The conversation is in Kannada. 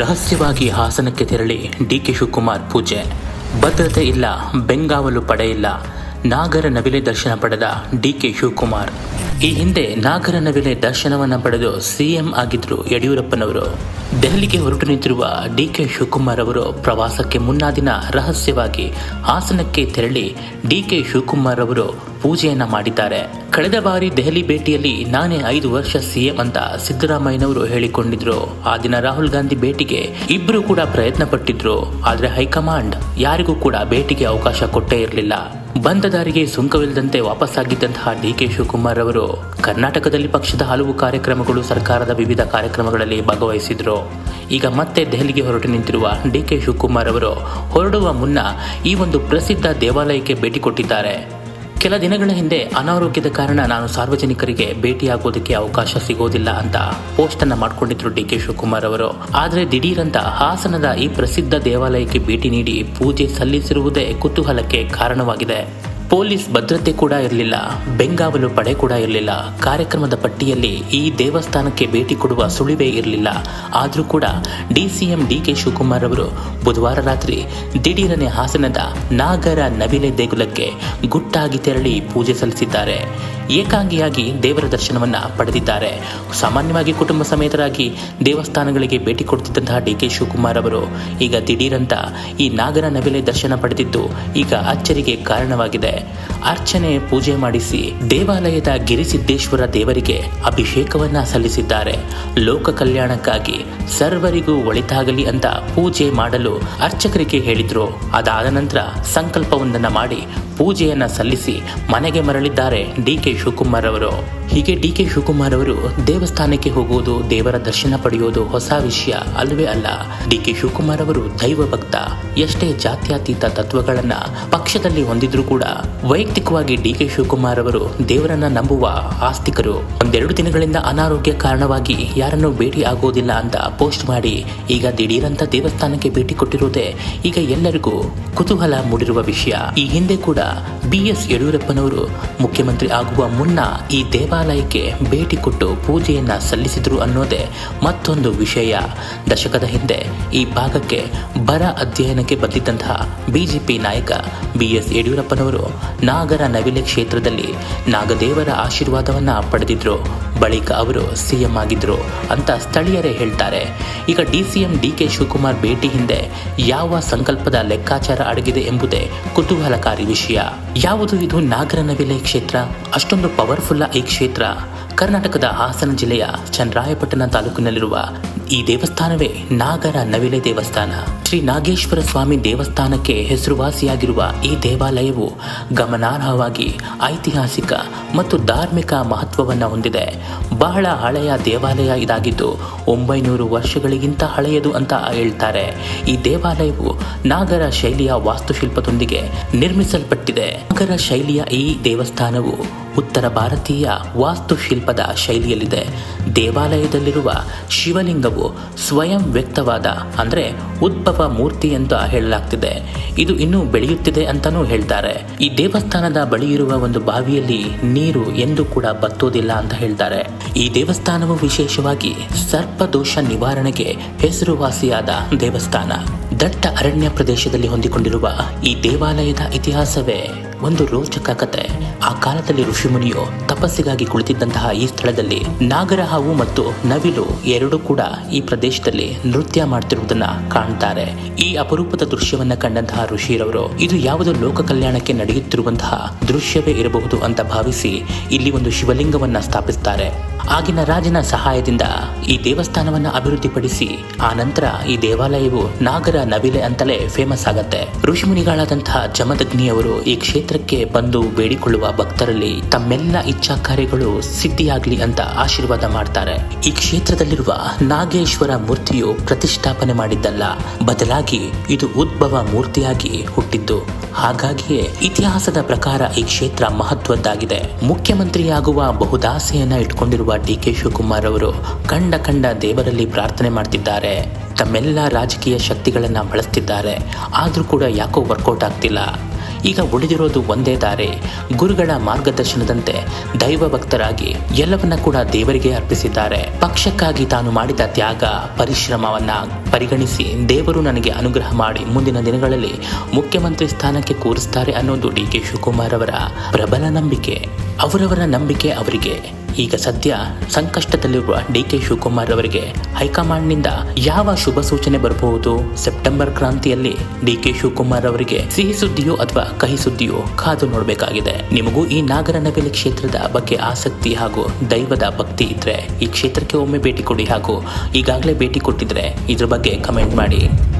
ರಹಸ್ಯವಾಗಿ ಹಾಸನಕ್ಕೆ ತೆರಳಿ ಡಿ ಕೆ ಶಿವಕುಮಾರ್ ಪೂಜೆ. ಭದ್ರತೆ ಇಲ್ಲ, ಬೆಂಗಾವಲು ಪಡೆಯಿಲ್ಲ ನಾಗರ ನವಿಲೆ ದರ್ಶನ ಪಡೆದ ಡಿ ಕೆ ಶಿವಕುಮಾರ್. ಈ ಹಿಂದೆ ನಾಗರನ ನವಿಲೆ ದರ್ಶನವನ್ನ ಪಡೆದು ಸಿಎಂ ಆಗಿದ್ರು ಯಡಿಯೂರಪ್ಪನವರು. ದೆಹಲಿಗೆ ಹೊರಟು ನಿಂತಿರುವ ಡಿ ಕೆ ಶಿವಕುಮಾರ್ ಅವರು ಪ್ರವಾಸಕ್ಕೆ ಮುನ್ನಾ ದಿನ ರಹಸ್ಯವಾಗಿ ಹಾಸನಕ್ಕೆ ತೆರಳಿ ಡಿ ಕೆ ಶಿವಕುಮಾರ್ ಅವರು ಪೂಜೆಯನ್ನು ಮಾಡಿದ್ದಾರೆ. ಕಳೆದ ಬಾರಿ ದೆಹಲಿ ಭೇಟಿಯಲ್ಲಿ ನಾನೇ ಐದು ವರ್ಷ ಸಿಎಂ ಅಂತ ಸಿದ್ದರಾಮಯ್ಯನವರು ಹೇಳಿಕೊಂಡಿದ್ರು. ಆ ದಿನ ರಾಹುಲ್ ಗಾಂಧಿ ಭೇಟಿಗೆ ಇಬ್ಬರು ಕೂಡ ಪ್ರಯತ್ನ ಪಟ್ಟಿದ್ರು ಆದ್ರೆ ಹೈಕಮಾಂಡ್ ಯಾರಿಗೂ ಕೂಡ ಭೇಟಿಗೆ ಅವಕಾಶ ಕೊಟ್ಟೇ ಇರಲಿಲ್ಲ. ಬಂದ ದಾರಿಗೆ ಸುಂಕವಿಲ್ಲದಂತೆ ವಾಪಸ್ಸಾಗಿದ್ದಂತಹ ಡಿಕೆ ಶಿವಕುಮಾರ್ ಅವರು ಕರ್ನಾಟಕದಲ್ಲಿ ಪಕ್ಷದ ಹಲವು ಕಾರ್ಯಕ್ರಮಗಳು ಸರ್ಕಾರದ ವಿವಿಧ ಕಾರ್ಯಕ್ರಮಗಳಲ್ಲಿ ಭಾಗವಹಿಸಿದ್ರು. ಈಗ ಮತ್ತೆ ದೆಹಲಿಗೆ ಹೊರಟು ನಿಂತಿರುವ ಡಿ ಕೆ ಶಿವಕುಮಾರ್ ಅವರು ಹೊರಡುವ ಮುನ್ನ ಈ ಒಂದು ಪ್ರಸಿದ್ಧ ದೇವಾಲಯಕ್ಕೆ ಭೇಟಿ ಕೊಟ್ಟಿದ್ದಾರೆ. ಕೆಲ ದಿನಗಳ ಹಿಂದೆ ಅನಾರೋಗ್ಯದ ಕಾರಣ ನಾನು ಸಾರ್ವಜನಿಕರಿಗೆ ಭೇಟಿಯಾಗೋದಕ್ಕೆ ಅವಕಾಶ ಸಿಗೋದಿಲ್ಲ ಅಂತ ಪೋಸ್ಟ್ ಅನ್ನ ಮಾಡಿಕೊಂಡಿದ್ರು ಡಿ ಕೆ ಶಿವಕುಮಾರ್ ಅವರು. ಆದರೆ ದಿಢೀರಂತ ಹಾಸನದ ಈ ಪ್ರಸಿದ್ಧ ದೇವಾಲಯಕ್ಕೆ ಭೇಟಿ ನೀಡಿ ಪೂಜೆ ಸಲ್ಲಿಸಿರುವುದೇ ಕುತೂಹಲಕ್ಕೆ ಕಾರಣವಾಗಿದೆ. ಪೊಲೀಸ್ ಭದ್ರತೆ ಕೂಡ ಇರಲಿಲ್ಲ. ಬೆಂಗಾವಲು ಪಡೆ ಕೂಡ ಇರಲಿಲ್ಲ. ಕಾರ್ಯಕ್ರಮದ ಪಟ್ಟಿಯಲ್ಲಿ ಈ ದೇವಸ್ಥಾನಕ್ಕೆ ಭೇಟಿ ಕೊಡುವ ಸುಳಿವೇ ಇರಲಿಲ್ಲ. ಆದರೂ ಕೂಡ ಡಿಸಿಎಂ ಡಿ ಕೆ ಶಿವಕುಮಾರ್ ಅವರು ಬುಧವಾರ ರಾತ್ರಿ ದಿಢೀರನೆ ಹಾಸನದ ನಾಗರ ನವಿಲೆ ದೇಗುಲಕ್ಕೆ ಗುಟ್ಟಾಗಿ ತೆರಳಿ ಪೂಜೆ ಸಲ್ಲಿಸಿದ್ದಾರೆ. ಏಕಾಂಗಿಯಾಗಿ ದೇವರ ದರ್ಶನವನ್ನ ಪಡೆದಿದ್ದಾರೆ. ಸಾಮಾನ್ಯವಾಗಿ ಕುಟುಂಬ ಸಮೇತರಾಗಿ ದೇವಸ್ಥಾನಗಳಿಗೆ ಭೇಟಿ ಕೊಡ್ತಿದ್ದಂತಹ ಡಿ ಕೆ ಶಿವಕುಮಾರ್ ಅವರು ಈಗ ದಿಢೀರಂತ ಈ ನಾಗರ ನವಿಲೆ ದರ್ಶನ ಪಡೆದಿದ್ದು ಈಗ ಅಚ್ಚರಿಗೆ ಕಾರಣವಾಗಿದೆ. ಅರ್ಚನೆ, ಪೂಜೆ ಮಾಡಿಸಿ ದೇವಾಲಯದ ಗಿರಿಸಿದ್ದೇಶ್ವರ ದೇವರಿಗೆ ಅಭಿಷೇಕವನ್ನ ಸಲ್ಲಿಸಿದ್ದಾರೆ. ಲೋಕ ಕಲ್ಯಾಣಕ್ಕಾಗಿ ಸರ್ವರಿಗೂ ಒಳಿತಾಗಲಿ ಅಂತ ಪೂಜೆ ಮಾಡಲು ಅರ್ಚಕರಿಗೆ ಹೇಳಿದ್ರು. ಅದಾದ ನಂತರ ಸಂಕಲ್ಪವೊಂದನ್ನು ಮಾಡಿ ಪೂಜೆಯನ್ನ ಸಲ್ಲಿಸಿ ಮನೆಗೆ ಮರಳಿದ್ದಾರೆ ಡಿ ಕೆ ಶಿವಕುಮಾರ್ ಅವರು. ಹೀಗೆ ಡಿ ಕೆ ಶಿವಕುಮಾರ್ ಅವರು ದೇವಸ್ಥಾನಕ್ಕೆ ಹೋಗುವುದು, ದೇವರ ದರ್ಶನ ಪಡೆಯುವುದು ಹೊಸ ವಿಷಯ ಅಲ್ಲವೇ ಅಲ್ಲ. ಡಿ ಕೆ ಶಿವಕುಮಾರ್ ಅವರು ದೈವ ಭಕ್ತ. ಎಷ್ಟೇ ಜಾತ್ಯತೀತ ತತ್ವಗಳನ್ನ ಪಕ್ಷದಲ್ಲಿ ಹೊಂದಿದ್ರು ಕೂಡ ವೈಯಕ್ತಿಕವಾಗಿ ಡಿ ಕೆ ಶಿವಕುಮಾರ್ ಅವರು ದೇವರನ್ನ ನಂಬುವ ಆಸ್ತಿಕರು. ಒಂದೆರಡು ದಿನಗಳಿಂದ ಅನಾರೋಗ್ಯ ಕಾರಣವಾಗಿ ಯಾರನ್ನು ಭೇಟಿ ಆಗೋದಿಲ್ಲ ಅಂತ ಪೋಸ್ಟ್ ಮಾಡಿ ಈಗ ದಿಢೀರಂತ ದೇವಸ್ಥಾನಕ್ಕೆ ಭೇಟಿ ಕೊಟ್ಟಿರುವುದೇ ಈಗ ಎಲ್ಲರಿಗೂ ಕುತೂಹಲ ಮೂಡಿರುವ ವಿಷಯ. ಈ ಹಿಂದೆ ಕೂಡ ಬಿ ಎಸ್ ಯಡಿಯೂರಪ್ಪನವರು ಮುಖ್ಯಮಂತ್ರಿ ಆಗುವ ಮುನ್ನ ಈ ದೇವಾಲಯಕ್ಕೆ ಭೇಟಿ ಕೊಟ್ಟು ಪೂಜೆಯನ್ನ ಸಲ್ಲಿಸಿದ್ರು ಅನ್ನೋದೇ ಮತ್ತೊಂದು ವಿಷಯ. ದಶಕದ ಹಿಂದೆ ಈ ಭಾಗಕ್ಕೆ ಬರ ಅಧ್ಯಯನಕ್ಕೆ ಬಂದಿದ್ದಂತಹ ಬಿಜೆಪಿ ನಾಯಕ ಬಿ ಎಸ್ ಯಡಿಯೂರಪ್ಪನವರು ನಾಗರ ನವಿಲೆ ಕ್ಷೇತ್ರದಲ್ಲಿ ನಾಗದೇವರ ಆಶೀರ್ವಾದವನ್ನ ಪಡೆದಿದ್ರು. ಬಳಿಕ ಅವರು ಸಿಎಂ ಆಗಿದ್ರು ಅಂತ ಸ್ಥಳೀಯರೇ ಹೇಳ್ತಾರೆ. ಈಗ ಡಿಸಿಎಂ ಡಿ ಕೆ ಶಿವಕುಮಾರ್ ಭೇಟಿ ಹಿಂದೆ ಯಾವ ಸಂಕಲ್ಪದ ಲೆಕ್ಕಾಚಾರ ಅಡಗಿದೆ ಎಂಬುದೇ ಕುತೂಹಲಕಾರಿ ವಿಷಯ. ಯಾವುದು ಇದು ನಾಗರ ನವಿಲೆ ಕ್ಷೇತ್ರ? ಅಷ್ಟೊಂದು ಪವರ್ಫುಲ್ಲ ಈ ಕ್ಷೇತ್ರ. ಕರ್ನಾಟಕದ ಹಾಸನ ಜಿಲ್ಲೆಯ ಚನ್ನರಾಯಪಟ್ಟಣ ತಾಲೂಕಿನಲ್ಲಿರುವ ಈ ದೇವಸ್ಥಾನವೇ ನಾಗರ ನವಿಲೆ ದೇವಸ್ಥಾನ. ಶ್ರೀ ನಾಗೇಶ್ವರ ಸ್ವಾಮಿ ದೇವಸ್ಥಾನಕ್ಕೆ ಹೆಸರುವಾಸಿಯಾಗಿರುವ ಈ ದೇವಾಲಯವು ಗಮನಾರ್ಹವಾಗಿ ಐತಿಹಾಸಿಕ ಮತ್ತು ಧಾರ್ಮಿಕ ಮಹತ್ವವನ್ನು ಹೊಂದಿದೆ. ಬಹಳ ಹಳೆಯ ದೇವಾಲಯ ಇದಾಗಿದ್ದು ಒಂಬೈನೂರು ವರ್ಷಗಳಿಗಿಂತ ಹಳೆಯದು ಅಂತ ಹೇಳ್ತಾರೆ. ಈ ದೇವಾಲಯವು ನಾಗರ ಶೈಲಿಯ ವಾಸ್ತುಶಿಲ್ಪದೊಂದಿಗೆ ನಿರ್ಮಿಸಲ್ಪಟ್ಟಿದೆ. ನಾಗರ ಶೈಲಿಯ ಈ ದೇವಸ್ಥಾನವು ಉತ್ತರ ಭಾರತೀಯ ವಾಸ್ತುಶಿಲ್ಪದ ಶೈಲಿಯಲ್ಲಿದೆ. ದೇವಾಲಯದಲ್ಲಿರುವ ಶಿವಲಿಂಗವು ಸ್ವಯಂ ವ್ಯಕ್ತವಾದ, ಅಂದರೆ ಉದ್ಭವ ಮೂರ್ತಿ ಅಂತ ಹೇಳಲಾಗ್ತಿದೆ. ಇದು ಇನ್ನೂ ಬೆಳೆಯುತ್ತಿದೆ ಅಂತಾನೂ ಹೇಳ್ತಾರೆ. ಈ ದೇವಸ್ಥಾನದ ಬಳಿ ಇರುವ ಒಂದು ಬಾವಿಯಲ್ಲಿ ನೀರು ಎಂದು ಕೂಡ ಬತ್ತೋದಿಲ್ಲ ಅಂತ ಹೇಳ್ತಾರೆ. ಈ ದೇವಸ್ಥಾನವು ವಿಶೇಷವಾಗಿ ಸರ್ಪದೋಷ ನಿವಾರಣೆಗೆ ಹೆಸರುವಾಸಿಯಾದ ದೇವಸ್ಥಾನ. ದಟ್ಟ ಅರಣ್ಯ ಪ್ರದೇಶದಲ್ಲಿ ಹೊಂದಿಕೊಂಡಿರುವ ಈ ದೇವಾಲಯದ ಇತಿಹಾಸವೇ ಒಂದು ರೋಚಕ ಕತೆ. ಆ ಕಾಲದಲ್ಲಿ ಋಷಿಮುನಿಯು ತಪಸ್ಸಿಗಾಗಿ ಕುಳಿತಿದ್ದಂತಹ ಈ ಸ್ಥಳದಲ್ಲಿ ನಾಗರಹಾವು ಮತ್ತು ನವಿಲು ಎರಡು ಕೂಡ ಈ ಪ್ರದೇಶದಲ್ಲಿ ನೃತ್ಯ ಮಾಡ್ತಿರುವುದನ್ನ ಕಾಣ್ತಾರೆ. ಈ ಅಪರೂಪದ ದೃಶ್ಯವನ್ನ ಕಂಡಂತಹ ಋಷಿರವರು, ಇದು ಯಾವುದೋ ಲೋಕ ಕಲ್ಯಾಣಕ್ಕೆ ನಡೆಯುತ್ತಿರುವಂತಹ ದೃಶ್ಯವೇ ಇರಬಹುದು ಅಂತ ಭಾವಿಸಿ ಇಲ್ಲಿ ಒಂದು ಶಿವಲಿಂಗವನ್ನ ಸ್ಥಾಪಿಸುತ್ತಾರೆ ಆಗಿನ ರಾಜನ ಸಹಾಯದಿಂದ ಈ ದೇವಸ್ಥಾನವನ್ನ ಅಭಿವೃದ್ಧಿಪಡಿಸಿ ಆ ನಂತರ ಈ ದೇವಾಲಯವು ನಾಗರ ನವಿಲೆ ಅಂತಲೇ ಫೇಮಸ್ ಆಗತ್ತೆ. ಋಷಿಮುನಿಗಳಾದಂತಹ ಜಮದಗ್ನಿಯವರು ಈ ಕ್ಷೇತ್ರಕ್ಕೆ ಬಂದು ಬೇಡಿಕೊಳ್ಳುವ ಭಕ್ತರಲ್ಲಿ ತಮ್ಮೆಲ್ಲ ಇಚ್ಛಾ ಕಾರ್ಯಗಳು ಸಿದ್ಧಿಯಾಗ್ಲಿ ಅಂತ ಆಶೀರ್ವಾದ ಮಾಡ್ತಾರೆ. ಈ ಕ್ಷೇತ್ರದಲ್ಲಿರುವ ನಾಗೇಶ್ವರ ಮೂರ್ತಿಯು ಪ್ರತಿಷ್ಠಾಪನೆ ಮಾಡಿದ್ದಲ್ಲ, ಬದಲಾಗಿ ಇದು ಉದ್ಭವ ಮೂರ್ತಿಯಾಗಿ ಹುಟ್ಟಿದ್ದು. ಹಾಗಾಗಿಯೇ ಇತಿಹಾಸದ ಪ್ರಕಾರ ಈ ಕ್ಷೇತ್ರ ಮಹತ್ವದ್ದಾಗಿದೆ. ಮುಖ್ಯಮಂತ್ರಿಯಾಗುವ ಬಹುದಾಸೆಯನ್ನ ಇಟ್ಕೊಂಡಿರುವ ಡಿ ಕೆ ಶಿವಕುಮಾರ್ ಅವರು ಕಂಡ ಕಂಡ ದೇವರಲ್ಲಿ ಪ್ರಾರ್ಥನೆ ಮಾಡ್ತಿದ್ದಾರೆ. ತಮ್ಮೆಲ್ಲ ರಾಜಕೀಯ ಶಕ್ತಿಗಳನ್ನ ಬಳಸ್ತಿದ್ದಾರೆ. ಆದರೂ ಕೂಡ ಯಾಕೋ ವರ್ಕೌಟ್ ಆಗ್ತಿಲ್ಲ. ಈಗ ಉಳಿದಿರೋದು ಒಂದೇ ದಾರಿ, ಗುರುಗಳ ಮಾರ್ಗದರ್ಶನದಂತೆ ದೈವ ಭಕ್ತರಾಗಿ ಎಲ್ಲವನ್ನ ಕೂಡ ದೇವರಿಗೆ ಅರ್ಪಿಸಿದ್ದಾರೆ. ಪಕ್ಷಕ್ಕಾಗಿ ತಾನು ಮಾಡಿದ ತ್ಯಾಗ, ಪರಿಶ್ರಮವನ್ನ ಪರಿಗಣಿಸಿ ದೇವರು ನನಗೆ ಅನುಗ್ರಹ ಮಾಡಿ ಮುಂದಿನ ದಿನಗಳಲ್ಲಿ ಮುಖ್ಯಮಂತ್ರಿ ಸ್ಥಾನಕ್ಕೆ ಕೂರಿಸ್ತಾರೆ ಅನ್ನೋದು ಡಿ ಕೆ ಶಿವಕುಮಾರ್ ಅವರ ಪ್ರಬಲ ನಂಬಿಕೆ. ಅವರವರ ನಂಬಿಕೆ ಅವರಿಗೆ. ಈಗ ಸದ್ಯ ಸಂಕಷ್ಟದಲ್ಲಿರುವ ಡಿ ಕೆ ಶಿವಕುಮಾರ್ ಅವರಿಗೆ ಹೈಕಮಾಂಡ್ನಿಂದ ಯಾವ ಶುಭ ಸೂಚನೆ ಬರಬಹುದು? ಸೆಪ್ಟೆಂಬರ್ ಕ್ರಾಂತಿಯಲ್ಲಿ ಡಿ ಕೆ ಶಿವಕುಮಾರ್ ಅವರಿಗೆ ಸಿಹಿ ಸುದ್ದಿಯೋ ಅಥವಾ ಕಹಿ ಸುದ್ದಿಯೋ ಕಾದು ನೋಡಬೇಕಾಗಿದೆ. ನಿಮಗೂ ಈ ನಾಗರನಬೇಲಿ ಕ್ಷೇತ್ರದ ಬಗ್ಗೆ ಆಸಕ್ತಿ ಹಾಗೂ ದೈವದ ಭಕ್ತಿ ಇದ್ರೆ ಈ ಕ್ಷೇತ್ರಕ್ಕೆ ಒಮ್ಮೆ ಭೇಟಿ ಕೊಡಿ ಹಾಗೂ ಈಗಾಗಲೇ ಭೇಟಿ ಕೊಟ್ಟಿದ್ರೆ ಇದ್ರ ಬಗ್ಗೆ ಕಮೆಂಟ್ ಮಾಡಿ.